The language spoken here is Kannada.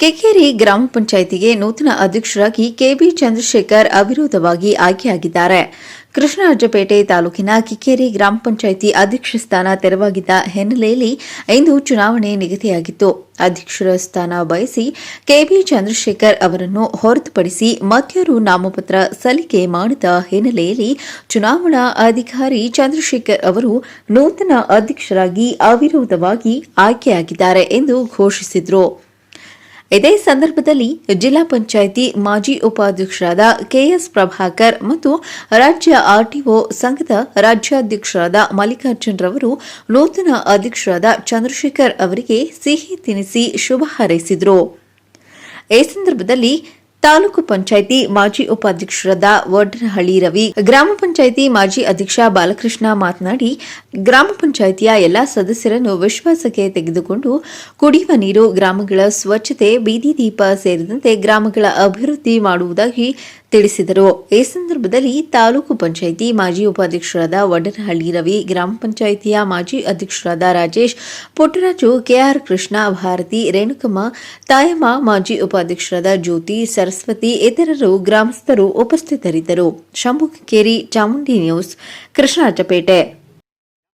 ಕೆಕೇರಿ ಗ್ರಾಮ ಪಂಚಾಯಿತಿಗೆ ನೂತನ ಅಧ್ಯಕ್ಷರಾಗಿ ಕೆಬಿ ಚಂದ್ರಶೇಖರ್ ಅವಿರೋಧವಾಗಿ ಆಯ್ಕೆಯಾಗಿದ್ದಾರೆ. ಕೃಷ್ಣರಾಜಪೇಟೆ ತಾಲೂಕಿನ ಕಿಕ್ಕೇರಿ ಗ್ರಾಮ ಪಂಚಾಯಿತಿ ಅಧ್ಯಕ್ಷ ಸ್ಥಾನ ತೆರವಾಗಿದ್ದ ಹಿನ್ನೆಲೆಯಲ್ಲಿ ಇಂದು ಚುನಾವಣೆ ನಿಗದಿಯಾಗಿತ್ತು. ಅಧ್ಯಕ್ಷರ ಸ್ಥಾನ ಬಯಸಿ ಕೆಬಿ ಚಂದ್ರಶೇಖರ್ ಅವರನ್ನು ಹೊರತುಪಡಿಸಿ ಮತ್ಯಾರು ನಾಮಪತ್ರ ಸಲ್ಲಿಕೆ ಮಾಡಿದ ಹಿನ್ನೆಲೆಯಲ್ಲಿ ಚುನಾವಣಾ ಅಧಿಕಾರಿ ಚಂದ್ರಶೇಖರ್ ಅವರು ನೂತನ ಅಧ್ಯಕ್ಷರಾಗಿ ಅವಿರೋಧವಾಗಿ ಆಯ್ಕೆಯಾಗಿದ್ದಾರೆ ಎಂದು ಘೋಷಿಸಿದರು. ಇದೇ ಸಂದರ್ಭದಲ್ಲಿ ಜಿಲ್ಲಾ ಪಂಚಾಯಿತಿ ಮಾಜಿ ಉಪಾಧ್ಯಕ್ಷರಾದ ಕೆಎಸ್ ಪ್ರಭಾಕರ್ ಮತ್ತು ರಾಜ್ಯ ಆರ್ಟಿಒ ಸಂಘದ ರಾಜ್ಯಾಧ್ಯಕ್ಷರಾದ ಮಲ್ಲಿಕಾರ್ಜುನ್ ರವರು ನೂತನ ಅಧ್ಯಕ್ಷರಾದ ಚಂದ್ರಶೇಖರ್ ಅವರಿಗೆ ಸಿಹಿ ತಿನಿಸಿ ಶುಭ ಹಾರೈಸಿದರು. ಈ ಸಂದರ್ಭದಲ್ಲಿ ತಾಲೂಕು ಪಂಚಾಯಿತಿ ಮಾಜಿ ಉಪಾಧ್ಯಕ್ಷರಾದ ವಡ್ರಹಳ್ಳಿ ರವಿ, ಗ್ರಾಮ ಪಂಚಾಯಿತಿ ಮಾಜಿ ಅಧ್ಯಕ್ಷ ಬಾಲಕೃಷ್ಣ ಮಾತನಾಡಿ, ಗ್ರಾಮ ಪಂಚಾಯಿತಿಯ ಎಲ್ಲಾ ಸದಸ್ಯರನ್ನು ವಿಶ್ವಾಸಕ್ಕೆ ತೆಗೆದುಕೊಂಡು ಕುಡಿಯುವ ನೀರು, ಗ್ರಾಮಗಳ ಸ್ವಚ್ಛತೆ, ಬೀದಿ ದೀಪ ಸೇರಿದಂತೆ ಗ್ರಾಮಗಳ ಅಭಿವೃದ್ಧಿ ಮಾಡುವುದಾಗಿ ತಿಳಿಸಿದರು. ಈ ಸಂದರ್ಭದಲ್ಲಿ ತಾಲೂಕು ಪಂಚಾಯಿತಿ ಮಾಜಿ ಉಪಾಧ್ಯಕ್ಷರಾದ ವಡನಹಳ್ಳಿ ರವಿ, ಗ್ರಾಮ ಪಂಚಾಯಿತಿಯ ಮಾಜಿ ಅಧ್ಯಕ್ಷರಾದ ರಾಜೇಶ್, ಪುಟ್ಟರಾಜು ಕೆಆರ್ ಕೃಷ್ಣ, ಭಾರತಿ, ರೇಣುಕಮ್ಮ, ತಾಯಮ್ಮ, ಮಾಜಿ ಉಪಾಧ್ಯಕ್ಷರಾದ ಜ್ಯೋತಿ, ಸರಸ್ವತಿ, ಇತರರು ಗ್ರಾಮಸ್ಥರು ಉಪಸ್ಥಿತರಿದ್ದರು. ಶಂಭುಕೇರಿ ಚಾಮುಂಡಿ ನ್ಯೂಸ್ ಕೃಷ್ಣರಾಜಪೇಟೆ